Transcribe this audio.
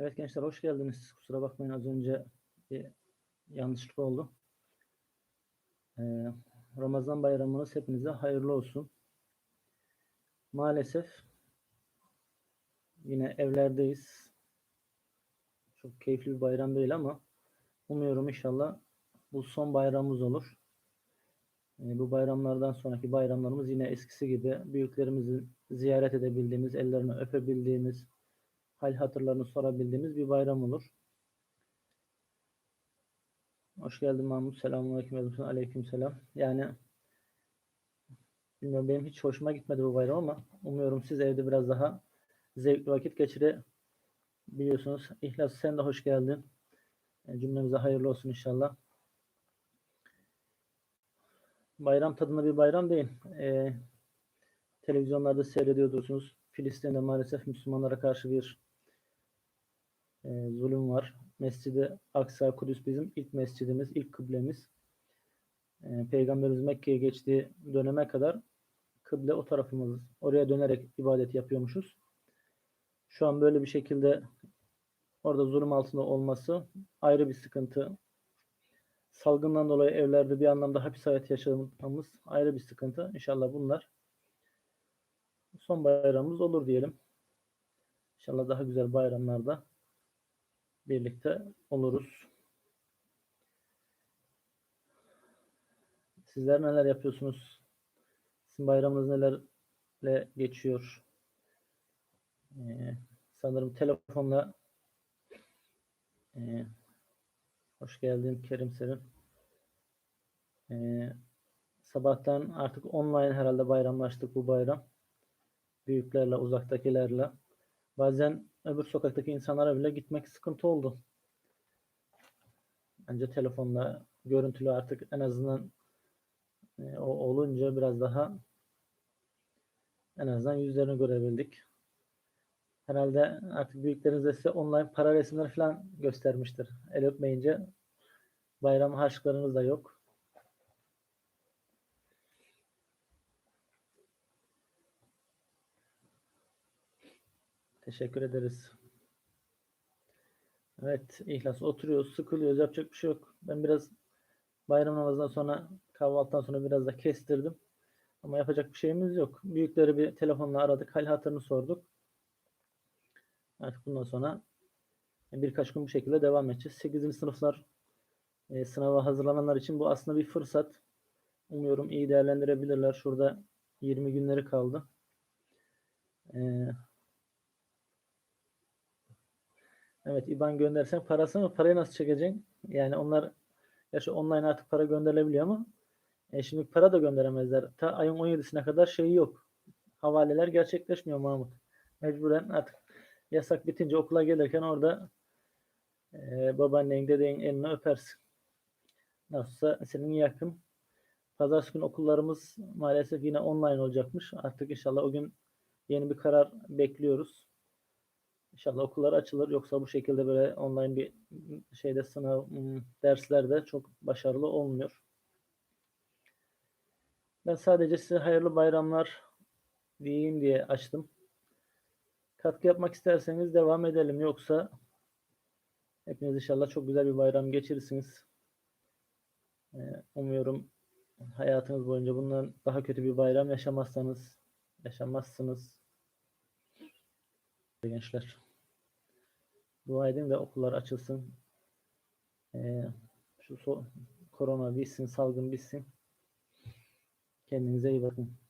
Evet gençler hoş geldiniz. Kusura bakmayın az önce bir yanlışlık oldu. Ee, Ramazan bayramınız hepinize hayırlı olsun. Maalesef yine evlerdeyiz. Çok keyifli bir bayram değil ama umuyorum inşallah bu son bayramımız olur. Ee, bu bayramlardan sonraki bayramlarımız yine eskisi gibi büyüklerimizi ziyaret edebildiğimiz, ellerini öpebildiğimiz, hal hatırlarını sorabildiğimiz bir bayram olur. Hoş geldin Mahmut. Selamünaleyküm. Aleyküm selam. Yani bilmiyorum benim hiç hoşuma gitmedi bu bayram ama umuyorum siz evde biraz daha zevkli vakit geçirebiliyorsunuz. İhlas sen de hoş geldin. E, Cümlemize hayırlı olsun inşallah. Bayram tadında bir bayram değil. E, televizyonlarda seyrediyorsunuz. Filistin'de maalesef Müslümanlara karşı bir e, zulüm var. Mescidi Aksa Kudüs bizim ilk mescidimiz, ilk kıblemiz. E, Peygamberimiz Mekke'ye geçtiği döneme kadar kıble o tarafımız. Oraya dönerek ibadet yapıyormuşuz. Şu an böyle bir şekilde orada zulüm altında olması ayrı bir sıkıntı. Salgından dolayı evlerde bir anlamda hapis hayatı yaşamamız ayrı bir sıkıntı. İnşallah bunlar son bayramımız olur diyelim. İnşallah daha güzel bayramlarda birlikte oluruz. Sizler neler yapıyorsunuz? Sizin bayramınız nelerle geçiyor? Ee, sanırım telefonla ee, hoş geldin Kerim Serin. Ee, sabahtan artık online herhalde bayramlaştık bu bayram. Büyüklerle, uzaktakilerle. Bazen öbür sokaktaki insanlara bile gitmek sıkıntı oldu. Bence telefonla görüntülü artık en azından e, o olunca biraz daha en azından yüzlerini görebildik. Herhalde artık büyükleriniz de size online para resimleri falan göstermiştir. El öpmeyince bayram harçlıklarınız da yok. Teşekkür ederiz. Evet, ihlas oturuyoruz, sıkılıyoruz, yapacak bir şey yok. Ben biraz bayram namazından sonra, kahvaltıdan sonra biraz da kestirdim. Ama yapacak bir şeyimiz yok. Büyükleri bir telefonla aradık, hal hatırını sorduk. Artık bundan sonra birkaç gün bu şekilde devam edeceğiz. 8. sınıflar e, sınava hazırlananlar için bu aslında bir fırsat. Umuyorum iyi değerlendirebilirler. Şurada 20 günleri kaldı. Ee, Evet IBAN göndersen parası mı? Parayı nasıl çekeceksin? Yani onlar gerçi online artık para gönderilebiliyor ama e, şimdi para da gönderemezler. Ta ayın 17'sine kadar şey yok. Havaleler gerçekleşmiyor Mahmut. Mecburen artık yasak bitince okula gelirken orada e, babaannen, dedenin elini öpersin. Nasılsa senin yakın. Pazartesi gün okullarımız maalesef yine online olacakmış. Artık inşallah o gün yeni bir karar bekliyoruz. İnşallah okullar açılır. Yoksa bu şekilde böyle online bir şeyde sınav hmm, derslerde çok başarılı olmuyor. Ben sadece size hayırlı bayramlar diyeyim diye açtım. Katkı yapmak isterseniz devam edelim. Yoksa hepiniz inşallah çok güzel bir bayram geçirirsiniz. Ee, umuyorum hayatınız boyunca bundan daha kötü bir bayram yaşamazsanız yaşamazsınız gençler. Dua edin ve okullar açılsın. Ee, şu so korona bitsin, salgın bitsin. Kendinize iyi bakın.